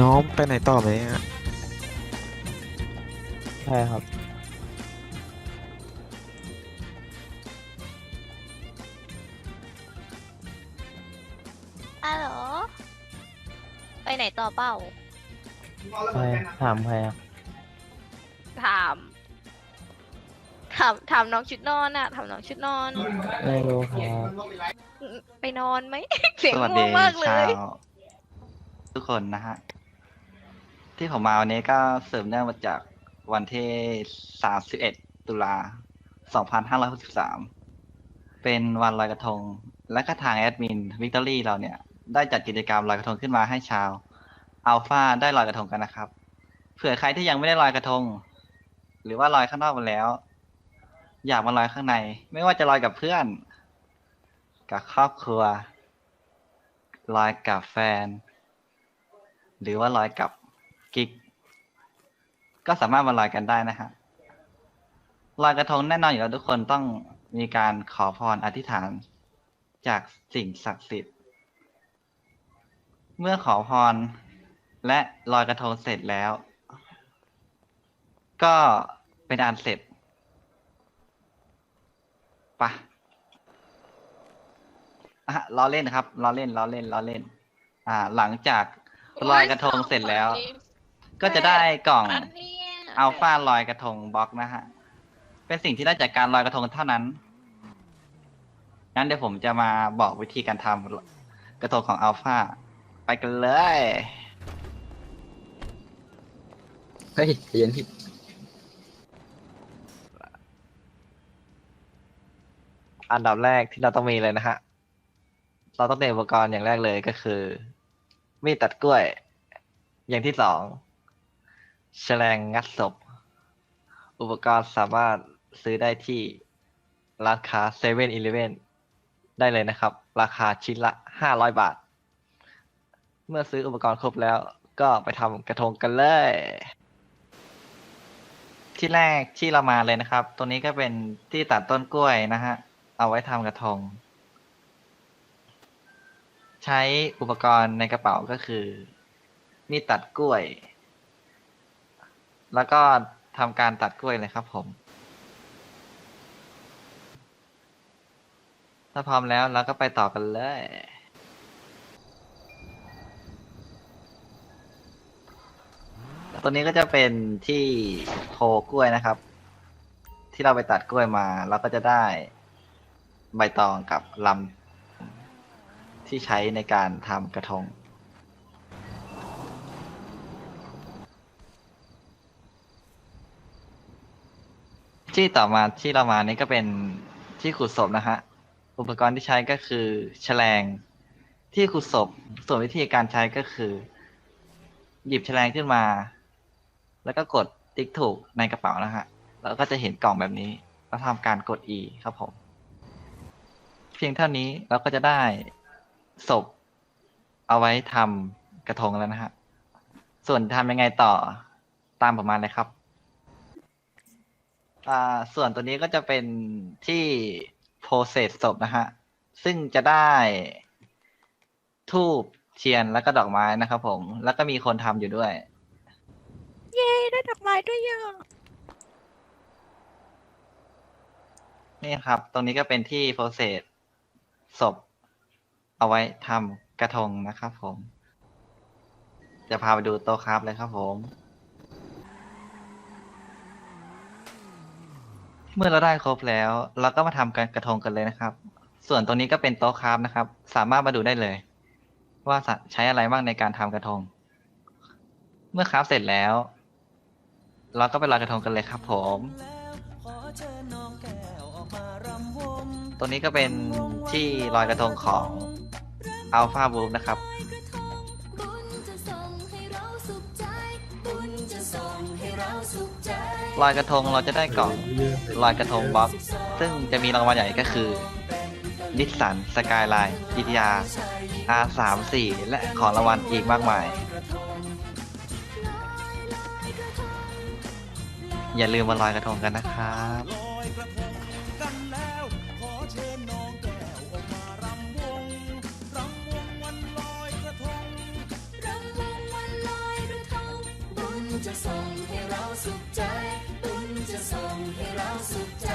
น้องไปไหนต่อไหมอะใช่ครับอ้าวเหรอไปไหนต่อเปล่าใช่ถามใครอะถาม ถาม ถามน้องชุดนอนอะถามน้องชุดนอน ไม่รู้ครับไปนอนไหม เสียงสวัสง่ดีวงมากเลชาวยทุกคนนะฮะ ที่ผมมาวันนี้ก็เสริมเนื่องมาจากวันที่ 31 ตุลา 2563 เป็นวันลอยกระทง และก็ทางแอดมินวิกตอรี่เราเนี่ย ได้จัดกิจกรรมลอยกระทงขึ้นมาให้ชาวอัลฟาได้ลอยกระทงกันนะครับ เผื่อใครที่ยังไม่ได้ลอยกระทง หรือว่าลอยข้างนอกมาแล้ว อยากมาลอยข้างใน ไม่ว่าจะลอยกับเพื่อน กับครอบครัว ลอยกับแฟน หรือว่าลอยกับ กิก ก็สามารถมาลอยกันได้นะฮะลอยกระทงแน่นอนอยู่แล้วทุกคนต้องมีการขอพรอธิษฐานจากสิ่งศักดิ์สิทธิ์ เมื่อขอพรและลอยกระทงเสร็จแล้ว ก็เป็นอันเสร็จไปะอะล้อเล่นครับล้อเล่นล้อเล่นล้อเล่น อ่า หลังจากลอยกระทงเสร็จแล้ว ก็จะได้กล่องอัลฟาลอยกระทงบล็อกนะฮะ เป็นสิ่งที่ได้จากการลอยกระทงเท่านั้น งั้นเดี๋ยวผมจะมาบอกวิธีการทำกระทงของอัลฟาไปกันเลย เฮ้ยใจเย็นพี่อันดับแรกที่เราต้องมีเลยนะฮะ เราต้องเตรียมอุปกรณ์อย่างแรกเลยก็คือ มีดตัดกล้วย อย่างที่สอง แฉลงงัดศพ อุปกรณ์สามารถซื้อได้ที่ร้านค้าเซเว่นอีเลเว่นได้เลยนะครับ ราคาชิ้นละห้าร้อยบาท เมื่อซื้ออุปกรณ์ครบแล้วก็ไปทำกระทงกันเลย ที่แรกที่เรามาเลยนะครับ ตัวนี้ก็เป็นที่ตัดต้นกล้วยนะฮะ เอาไว้ทำกระทง ใช้อุปกรณ์ในกระเป๋าก็คือ มีดตัดกล้วย แล้วก็ทำการตัดกล้วยเลยครับผม ถ้าพร้อมแล้วเราก็ไปต่อกันเลย ตัวนี้ก็จะเป็นที่โพกล้วยนะครับ ที่เราไปตัดกล้วยมาเราก็จะได้ใบตองกับลำที่ใช้ในการทำกระทง ที่ต่อมาที่เรามานี่ก็เป็นที่ขุดศพนะฮะ อุปกรณ์ที่ใช้ก็คือแฉลง ที่ขุดศพ ส่วนวิธีการใช้ก็คือ หยิบแฉลงขึ้นมา แล้วก็กดติ๊กถูกในกระเป๋านะฮะ แล้วก็จะเห็นกล่องแบบนี้ แล้วทำการกด E ครับผม เพียงเท่านี้เราก็จะได้ศพ เอาไว้ทำกระทงแล้วนะฮะ ส่วนทำยังไงต่อตามผมมาเลยครับ อ่าส่วนตัวนี้ก็จะเป็นที่โพเซสศพนะฮะ ซึ่งจะได้ทูบเทียนแล้วก็ดอกไม้นะครับผม แล้วก็มีคนทำอยู่ด้วย เย้ได้ดอกไม้ด้วยยังนี่ครับ ตรงนี้ก็เป็นที่โปรเซสศพ เอาไว้ทำกระทงนะครับผม จะพาไปดูโต๊ะครับเลยครับผม เมื่อเราได้ครบแล้ว เราก็มาทำการกระทงกันเลยนะครับ ส่วนตรงนี้ก็เป็นโต๊ะครับนะครับ สามารถมาดูได้เลย ว่าใช้อะไรบ้างในการทำกระทง เมื่อคราฟเสร็จแล้ว เราก็ไปลอยกระทงกันเลยครับ ผม ตัวนี้ก็เป็นที่ลอยกระทงของ Alpha b o o นะครับ ลอยกระทงเราจะได้กล่องลอยกระทงบ๊อบ ซึ่งจะมีรางวัลใหญ่ก็คือนิสสันสกายไลน์ GTR R34 และของรางวัลอีกมากมาย อย่าลืมมาลอยกระทงกันนะครับ จะส่งให้เราสุขใจ บุญจะส่งให้เราสุขใจ